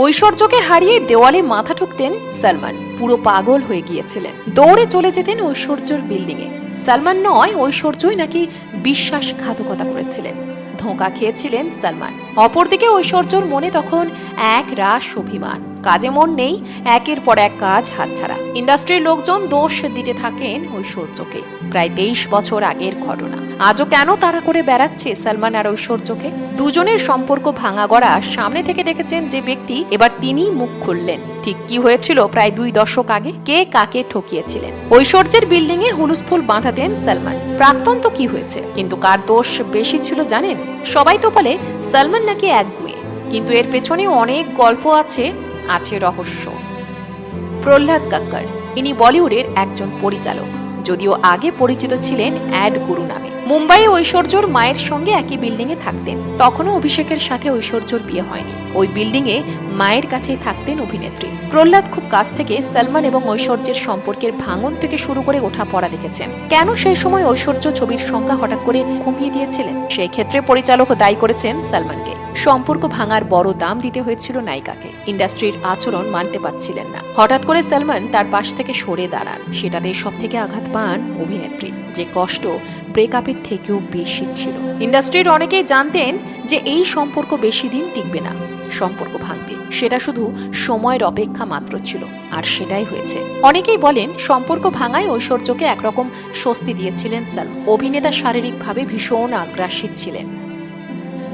ঐশ্বর্যকে হারিয়ে দেওয়ালে মাথা ঠুকতেন সালমান। পুরো পাগল হয়ে গিয়েছিলেন। দৌড়ে চলে যেতেন ঐশ্বর্যর বিল্ডিংয়ে। সালমান নয়, ঐশ্বর্যই নাকি বিশ্বাসঘাতকতা করেছিলেন। ধোঁকা খেয়েছিলেন সালমান। অপরদিকে ঐশ্বর্যর মনে তখন এক রাস অভিমান। কাজে মন নেই, একের পর এক কাজ হাতছাড়া। ইন্ডাস্ট্রির লোকজন দোষ দিতে থাকেন ঐশ্বর্যকে। প্রায় তেইশ বছর আগের ঘটনা। আজও কেন তাড়া করে বেড়াচ্ছে সালমান আর ঐশ্বর্যকে? দুজনের সম্পর্ক ভাঙা গড়া সামনে থেকে দেখেছেন যে ব্যক্তি এবার তিনি মুখ খুললেন। ঠিক কি হয়েছিল প্রায় দুই দশক আগে? কে কাকে ঠকিয়েছিলেন? ঐশ্বর্যের বিল্ডিং এ হুলস্থুল বাঁধাতেন সালমান। প্রাক্তন তো কি হয়েছে? কিন্তু কার দোষ বেশি ছিল জানেন? সবাই তো বলে সালমান নাকি একগুয়ে। কিন্তু এর পেছনে অনেক গল্প আছে আছে রহস্য। প্রহ্লাদ কাক্কর, ইনি বলিউডের একজন পরিচালক। যদিও আগে পরিচিত ছিলেন অ্যাড গুরু নামে। মুম্বাইয়ে ঐশ্বর্যর মায়ের সঙ্গে একই বিল্ডিংয়ে থাকতেন। তখনও অভিষেকের সাথে ঐশ্বর্যর বিয়ে হয়নি। ওই বিল্ডিংয়ে মায়ের কাছেই থাকতেন অভিনেত্রী। প্রহ্লাদ খুব কাছ থেকে সলমান এবং ঐশ্বর্যের সম্পর্কের ভাঙন থেকে শুরু করে ওঠা পড়া দেখেছেন। কেন সেই সময় ঐশ্বর্য ছবির সংখ্যা হঠাৎ করে কমিয়ে দিয়েছিলেন? সেই ক্ষেত্রে পরিচালক দায়ী করেছেন সালমানকে। সম্পর্ক ভাঙার বড় দাম দিতে হয়েছিল নায়িকাকে। ইন্ডাস্ট্রির আচরণ মানতে পারছিলেন না। হঠাৎ করে সালমান তার পাশ থেকে সরে দাঁড়ান। সেটাতে সব থেকে আঘাত পান অভিনেত্রী। যে কষ্ট ব্রেকআপের থেকেও বেশি ছিল। ইন্ডাস্ট্রির অনেকেই জানতেন যে এই সম্পর্ক বেশি দিন টিকবে না, সম্পর্ক ভাঙবে। সেটা শুধু সময়ের অপেক্ষা মাত্র ছিল, আর সেটাই হয়েছে। অনেকেই বলেন সম্পর্ক ভাঙায় ঐশ্বর্যকে একরকম স্বস্তি দিয়েছিলেন সালমান অভিনেতা শারীরিকভাবে ভীষণ আগ্রাসী ছিলেন।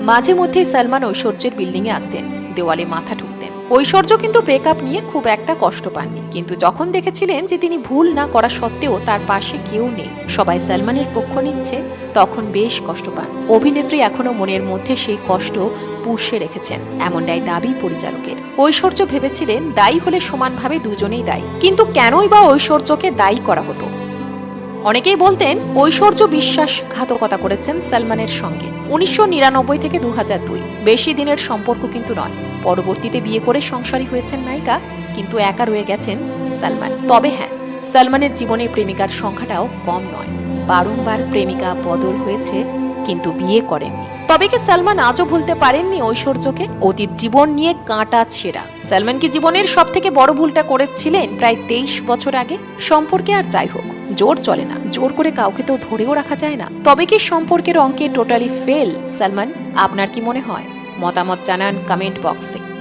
মাঝে মধ্যে সালমান ঐশ্বর্যের বিল্ডিংয়ে আসতেন, দেওয়ালে মাথা ঠুকতেন। ঐশ্বর্য কিন্তু ব্রেকআপ নিয়ে খুব একটা কষ্ট পাননি। কিন্তু যখন দেখেছিলেন যে তিনি ভুল না করা সত্ত্বেও তার পাশে কেউ নেই, সবাই সালমানের পক্ষ নিচ্ছে, তখন বেশ কষ্ট পান। অভিনেত্রী এখনও মনের মধ্যে সেই কষ্ট পুষে রেখেছেন, এমনটাই দাবি পরিচালকের। ঐশ্বর্য ভেবেছিলেন, দায়ী হলে সমানভাবে দুজনেই দায়ী। কিন্তু কেনই বা ঐশ্বর্যকে দায়ী করা হতো? অনেকেই বলতেন ঐশ্বর্য বিশ্বাসঘাতকতা করেছেন সালমানের সঙ্গে। উনিশশো নিরানব্বই থেকে দু বেশি দিনের সম্পর্ক কিন্তু নয়। পরবর্তীতে বিয়ে করে সংসারী হয়েছেন নায়িকা, কিন্তু একা রয়ে গেছেন সালমান। তবে হ্যাঁ সালমানের জীবনে প্রেমিকার সংখ্যাটাও কম নয়। বারংবার প্রেমিকা বদল হয়েছে, কিন্তু বিয়ে করেননি। তবে কি সালমান আজও ভুলতে পারেননি ঐশ্বর্যকে? অতীত জীবন নিয়ে কাঁটা ছেঁড়া। সালমান কি জীবনের সব থেকে বড় ভুলটা করেছিলেন প্রায় তেইশ বছর আগে? সম্পর্কে আর যাই হোক, জোর চলে না। জোর করে কাউকে তো ধরেও রাখা যায় না। তবে কি সম্পর্কের অঙ্কে টোটালি ফেল সালমান? আপনার কি মনে হয়? মতামত জানান কমেন্ট বক্সে